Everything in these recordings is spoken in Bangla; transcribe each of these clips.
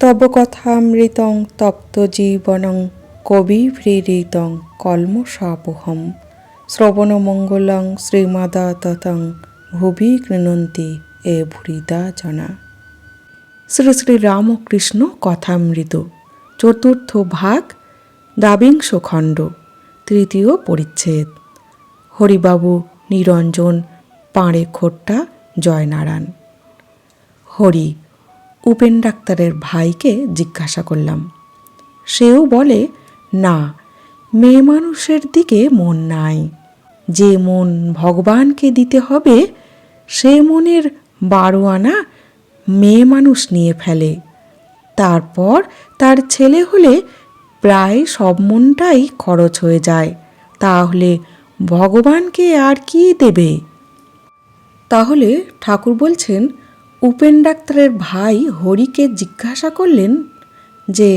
তব কথামৃতং তপ্ত জীবনং কবিভৃতং কলমসাপোহম শ্রবণমঙ্গলং শ্রীমাদাততং ভুবি গৃণন্তি এ ভুরিদা জনা। শ্রী শ্রী রামকৃষ্ণ কথামৃত, চতুর্থ ভাগ দ্বাবিংশ খণ্ড তৃতীয় পরিচ্ছেদ। হরিবাবু নিরঞ্জন পাঁড়ে খোট্টা জয়নারায়ণ। হরি উপেন ডাক্তারের ভাইকে জিজ্ঞাসা করলাম। সেও বলে, না, মেয়ে মানুষের দিকে মন নাই। যে মন ভগবানকে দিতে হবে, সে মনের বারো আনা মেয়ে মানুষ নিয়ে ফেলে। তারপর তার ছেলে হলে প্রায় সব মনটাই খরচ হয়ে যায়। তাহলে ভগবানকে আর কি দেবে? তাহলে ঠাকুর বলছেন উপেন ডাক্তারের ভাই হরিকে জিজ্ঞাসা করলেন যে,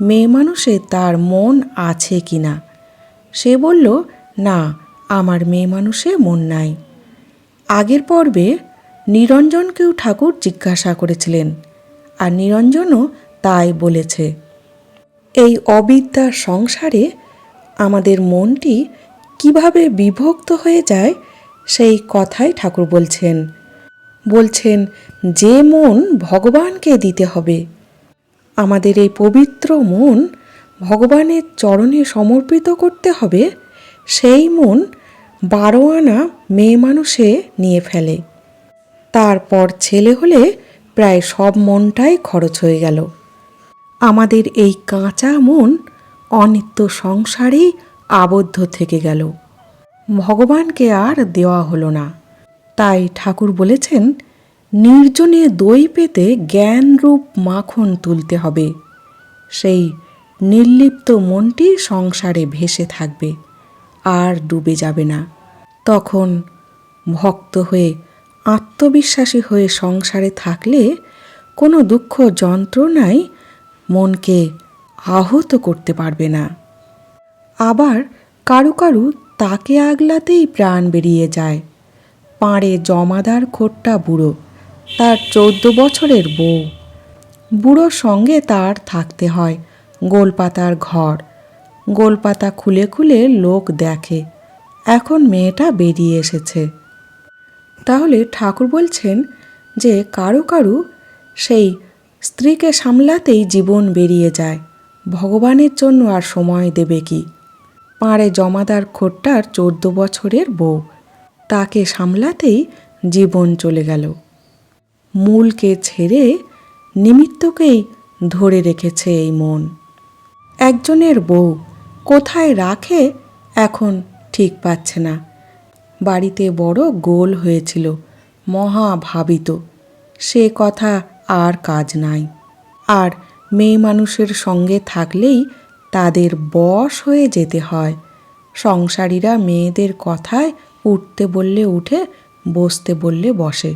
মেয়ে মানুষে তার মন আছে কি না? সে বলল, না, আমার মেয়ে মানুষে মন নাই। আগের পর্বে নিরঞ্জনকেও ঠাকুর জিজ্ঞাসা করেছিলেন, আর নিরঞ্জনও তাই বলেছে, এই অবিদ্যার সংসারে আমাদের মনটি কীভাবে বিভক্ত হয়ে যায় সেই কথাই ঠাকুর বলছেন। বলছেন, যে মন ভগবানকে দিতে হবে। আমাদের এই পবিত্র মন ভগবানের চরণে সমর্পিত করতে হবে। সেই মন বারো আনা মেয়ে মানুষে নিয়ে ফেলে। তারপর ছেলে হলে প্রায় সব মনটাই খরচ হয়ে গেল। আমাদের এই কাঁচা মন অনিত্য সংসারেই আবদ্ধ থেকে গেল। ভগবানকে আর দেওয়া হলো না। তাই ঠাকুর বলেছেন, নির্জনে দই পেতে জ্ঞানরূপ মাখন তুলতে হবে। সেই নির্লিপ্ত মনটি সংসারে ভেসে থাকবে, আর ডুবে যাবে না। তখন ভক্ত হয়ে, আত্মবিশ্বাসী হয়ে সংসারে থাকলে কোনো দুঃখ যন্ত্রণাই মনকে আহত করতে পারবে না। আবার কারু কারু তাকে আগলাতেই প্রাণ বেরিয়ে যায়। পাড়ে জমাদার খোট্টা বুড়ো, তার চোদ্দ বছরের বউ। বুড়োর সঙ্গে তার থাকতে হয় গোলপাতার ঘর। গোলপাতা খুলে খুলে লোক দেখে, এখন মেয়েটা বেরিয়ে এসেছে। তাহলে ঠাকুর বলছেন যে কারও কারু, সেই স্ত্রীকে সামলাতেই জীবন বেরিয়ে যায়, ভগবানের জন্য আর সময় দেবে কি? পাড়ে জমাদার খোট্টার চোদ্দ বছরের বউ। তাকে সামলাতেই জীবন চলে গেল। মূলকে ছেড়ে নিমিত্তকেই ধরে রেখেছে এই মন। একজনের বউ কোথায় রাখে এখন ঠিক পাচ্ছে না। বাড়িতে বড় গোল হয়েছিল, মহাভাবিত। সে কথা আর কাজ নাই। আর মেয়ে মানুষের সঙ্গে থাকলেই তাদের বশ হয়ে যেতে হয়। সংসারীরা মেয়েদের কথায় উঠতে বললে উঠে, বসতে বললে বসে।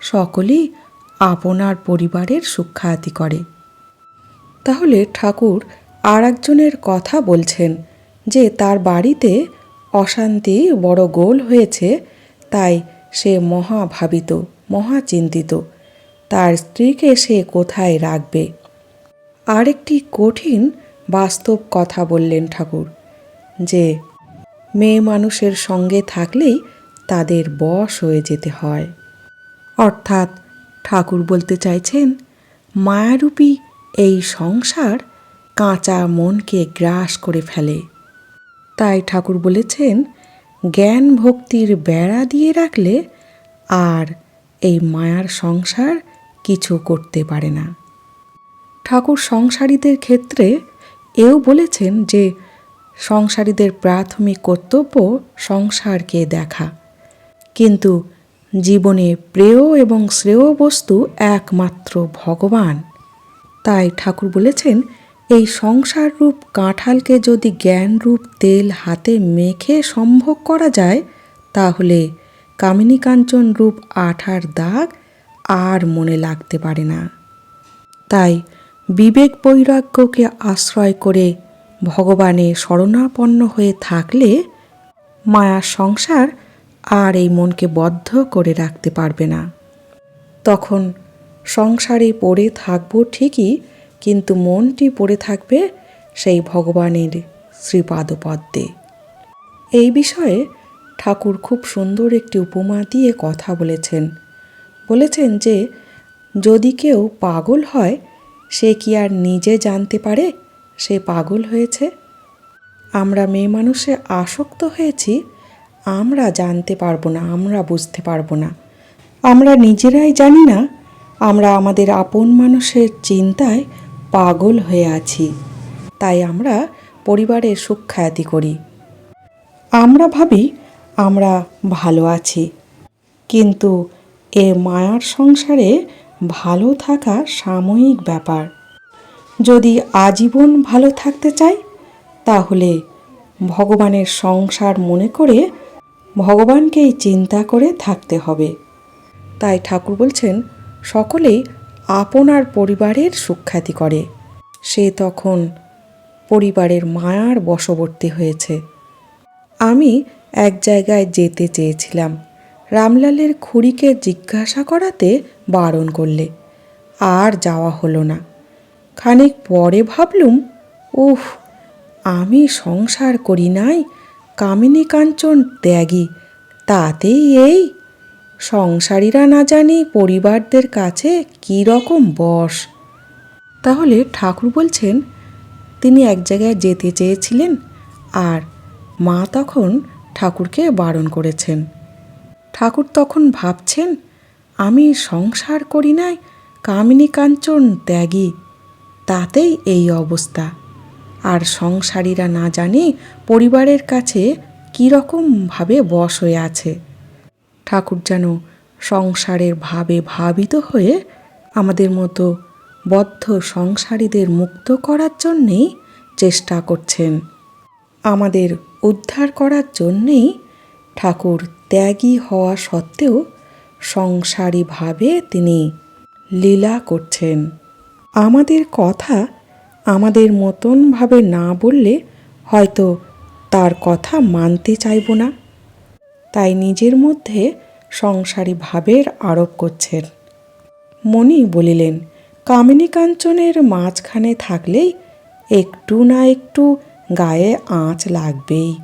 সকলেই আপনার পরিবারের সুখ্যাতি করে। তাহলে ঠাকুর আর একজনের কথা বলছেন যে, তার বাড়িতে অশান্তি বড় গোল হয়েছে, তাই সে মহা ভাবিত মহা চিন্তিত তার স্ত্রীকে সে কোথায় রাখবে? আরেকটি কঠিন বাস্তব কথা বললেন ঠাকুর যে মেয়ে মানুষের সঙ্গে থাকলেই তাদের বশ হয়ে যেতে হয়। অর্থাৎ ঠাকুর বলতে চাইছেন, মায়ারূপী এই সংসার কাঁচা মনকে গ্রাস করে ফেলে। তাই ঠাকুর বলেছেন, জ্ঞান ভক্তির বেড়া দিয়ে রাখলে আর এই মায়ার সংসার কিছু করতে পারে না। ঠাকুর সংসারীদের ক্ষেত্রে এও বলেছেন যে সংসারীদের প্রাথমিক কর্তব্য সংসারকে দেখা। কিন্তু জীবনে প্রেয় এবং শ্রেয় বস্তু একমাত্র ভগবান। তাই ঠাকুর বলেছেন, এই সংসার রূপ কাঁঠালকে যদি জ্ঞানরূপ তেল হাতে মেখে সম্ভব করা যায়, তাহলে কামিনী কাঞ্চন রূপ আঠার দাগ আর মনে লাগতে পারে না। তাই বিবেক বৈরাগ্যকে আশ্রয় করে ভগবানে শরণাপন্ন হয়ে থাকলে মায়ার সংসার আর এই মনকে বদ্ধ করে রাখতে পারবে না। তখন সংসারে পড়ে থাকব ঠিকই, কিন্তু মনটি পড়ে থাকবে সেই ভগবানের শ্রীপাদপদ্মে। এই বিষয়ে ঠাকুর খুব সুন্দর একটি উপমা দিয়ে কথা বলেছেন। বলেছেন যে, যদি কেউ পাগল হয়, সে কি আর নিজে জানতে পারে? সে পাগল হয়েছে? আমরা মেয়ে মানুষে আসক্ত হয়েছি, আমরা জানতে পারব না, আমরা বুঝতে পারব না। আমরা নিজেরাই জানি না, আমরা আমাদের আপন মানুষের চিন্তায় পাগল হয়ে আছি। তাই আমরা পরিবারের সুখ্যাতি করি। আমরা ভাবি, আমরা ভালো আছি। কিন্তু এ মায়ার সংসারে ভালো থাকা সাময়িক ব্যাপার। যদি আজীবন ভালো থাকতে চাই, তাহলে ভগবানের সংসার মনে করে ভগবানকেই চিন্তা করে থাকতে হবে। তাই ঠাকুর বলছেন সকলেই আপনার পরিবারের সুখ্যাতি করে। সে তখন পরিবারের মায়ার বশবর্তী হয়েছে। আমি এক জায়গায় যেতে চেয়েছিলাম। রামলালের খুড়িকে জিজ্ঞাসা করাতে বারণ করলে। আর যাওয়া হলো না। খানিক পরে ভাবলুম, উফ, আমি সংসার করি নাই, কামিনী কাঞ্চন ত্যাগী, তাতেই এই? সংসারীরা না জানি পরিবারদের কাছে কী রকম বস তাহলে ঠাকুর বলছেন, তিনি এক জায়গায় যেতে চেয়েছিলেন আর মা তখন ঠাকুরকে বারণ করেছেন। ঠাকুর তখন ভাবছেন, আমি সংসার করি নাই, কামিনী কাঞ্চন ত্যাগী তাতেই এই অবস্থা। আর সংসারীরা না জানি পরিবারের কাছে কীরকমভাবে বশ হয়ে আছে। ঠাকুর যেন সংসারের ভাবে ভাবিত হয়ে আমাদের মতো বদ্ধ সংসারীদের মুক্ত করার জন্যেই চেষ্টা করছেন। আমাদের উদ্ধার করার জন্যেই ঠাকুর ত্যাগী হওয়া সত্ত্বেও সংসারীভাবে তিনি লীলা করছেন। আমাদের কথা আমাদের মতনভাবে না বললে হয়তো তার কথা মানতে চাইব না। তাই নিজের মধ্যে সংসারী ভাবের আরোপ করছেন। মণি বলিলেন, কামিনী কাঞ্চনের মাঝখানে থাকলেই একটু না একটু গায়ে আঁচ লাগবেই।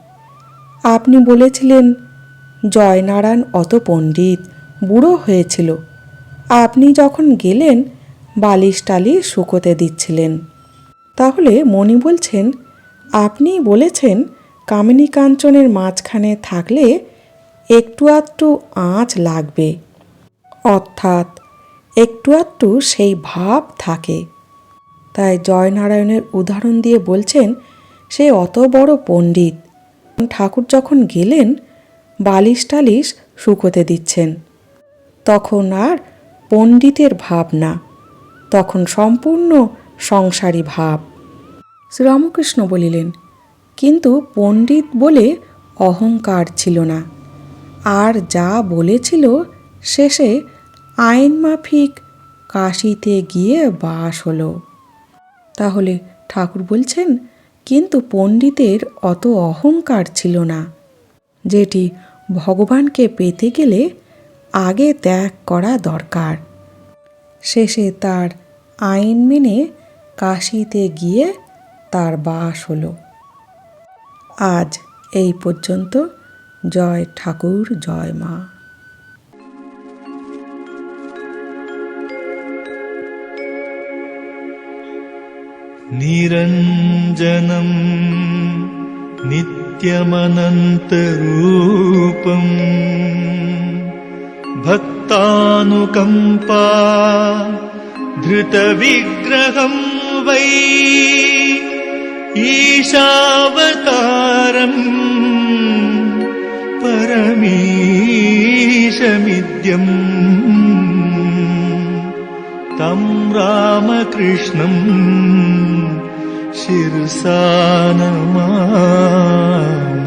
আপনি বলেছিলেন, জয়নারায়ণ অত পণ্ডিত, বুড়ো হয়েছিল। আপনি যখন গেলেন বালিশ টালিশ শুকোতে দিচ্ছিলেন। তাহলে মণি বলছেন আপনি বলেছেন কামিনী কাঞ্চনের মাঝখানে থাকলে একটু আধটু আঁচ লাগবে। অর্থাৎ একটু আধটু সেই ভাব থাকে। তাই জয়নারায়ণের উদাহরণ দিয়ে বলছেন, সে অত বড় পণ্ডিত। ঠাকুর যখন গেলেন, বালিশ টালিশ শুকোতে দিচ্ছেন। তখন আর পণ্ডিতের ভাব না। তখন সম্পূর্ণ সংসারী ভাব। শ্রীরামকৃষ্ণ বলিলেন, কিন্তু পণ্ডিত বলে অহংকার ছিল না। আর যা বলেছিল শেষে আইন মাফিক কাশিতে গিয়ে বাস হলো। তাহলে ঠাকুর বলছেন, কিন্তু পণ্ডিতের অত অহংকার ছিল না। যেটি ভগবানকে পেতে গেলে আগে ত্যাগ করা দরকার। শেষে তার আইন মেনে কাশিতে গিয়ে তার বাস হলো আজ এই পর্যন্ত জয় ঠাকুর জয় মা निरञ्जनम् नित्यमनन्तरूपम् भक्तानुकम्पा धृतविग्रहं वै ईशावतारम् परमीशमिद्यम् तं रामकृष्णम् शिरसा नमामि